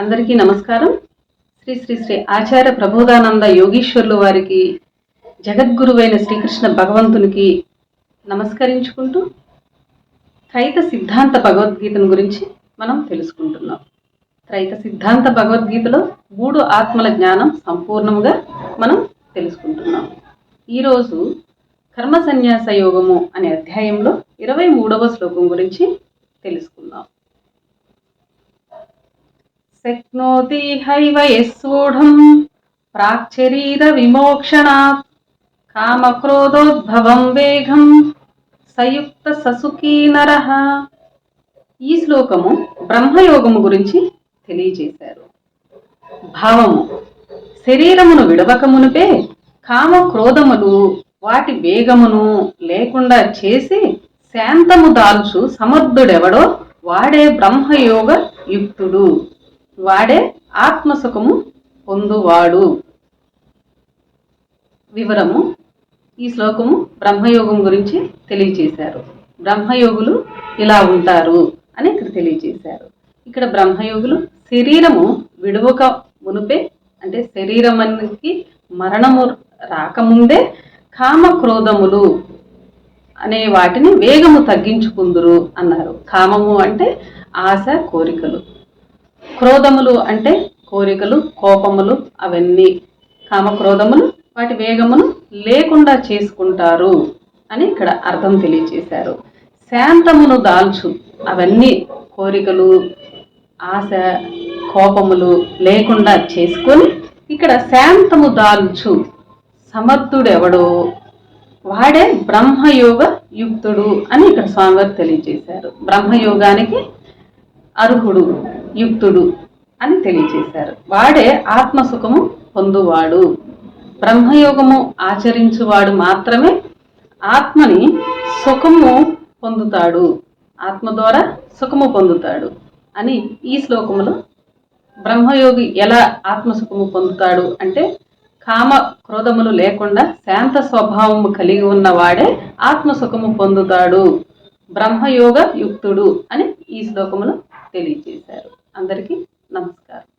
అందరికీ నమస్కారం. శ్రీ శ్రీ శ్రీ ఆచార్య ప్రబోధానంద యోగీశ్వర్లు వారికి జగద్గురువైన శ్రీకృష్ణ భగవంతునికి నమస్కరించుకుంటూ త్రైత సిద్ధాంత భగవద్గీతను గురించి మనం తెలుసుకుంటున్నాం. త్రైత సిద్ధాంత భగవద్గీతలో మూడు ఆత్మల జ్ఞానం సంపూర్ణంగా మనం తెలుసుకుంటున్నాం. ఈరోజు కర్మ సన్యాస యోగము అనే అధ్యాయంలో ఇరవై మూడవ శ్లోకం గురించి తెలుసుకుందాం. శక్నోతి హైవ యస్సూఢం. ప్రాక్చరీర విమోక్షణాత్ కామక్రోధోద్భవం వేగం. సయుక్త ససుఖీ నర. ఈ శ్లోకము బ్రహ్మయోగము గురించి తెలియజేశారు. భావము. శరీరమును విడవకమునుపే కామ క్రోధములు వాటి వేగమును లేకుండా చేసి శాంతము దాల్చు సమర్థుడెవడో వాడే బ్రహ్మయోగ యుక్తుడు వాడే ఆత్మసుఖము పొందువాడు. వివరము ఈ శ్లోకము బ్రహ్మయోగం గురించి తెలియచేశారు. బ్రహ్మయోగులు ఇలా ఉంటారు అని ఇక్కడ తెలియచేశారు. ఇక్కడ బ్రహ్మయోగులు శరీరము విడువక మునుపే అంటే శరీరమానికి మరణము రాకముందే కామ క్రోధములు అనే వాటిని వేగము తగ్గించుకుందురు అన్నారు. కామము అంటే ఆశ కోరికలు. క్రోధములు అంటే కోరికలు కోపములు అవన్నీ. కామక్రోధములు వాటి వేగమును లేకుండా చేసుకుంటారు అని ఇక్కడ అర్థం తెలియచేశారు. శాంతమును దాల్చు. అవన్నీ కోరికలు ఆశ కోపములు లేకుండా చేసుకొని ఇక్కడ శాంతము దాల్చు. సమర్థుడెవడో? వాడే బ్రహ్మయోగ యుక్తుడు అని ఇక్కడ స్వామివారు తెలియజేశారు బ్రహ్మయోగానికి అర్హుడు. యుక్తుడు అని తెలియజేశారు వాడే ఆత్మసుఖము పొందువాడు. బ్రహ్మయోగము ఆచరించువాడు మాత్రమే ఆత్మని సుఖము పొందుతాడు. ఆత్మ ద్వారా సుఖము పొందుతాడు అని ఈ శ్లోకములో బ్రహ్మయోగి ఎలా ఆత్మసుఖము పొందుతాడు అంటే కామ క్రోధములు లేకుండా శాంత స్వభావము కలిగి ఉన్నవాడే ఆత్మసుఖము పొందుతాడు. బ్రహ్మయోగ యుక్తుడు అని ఈ శ్లోకములో తెలియజేశారు అందరికీ నమస్కారం.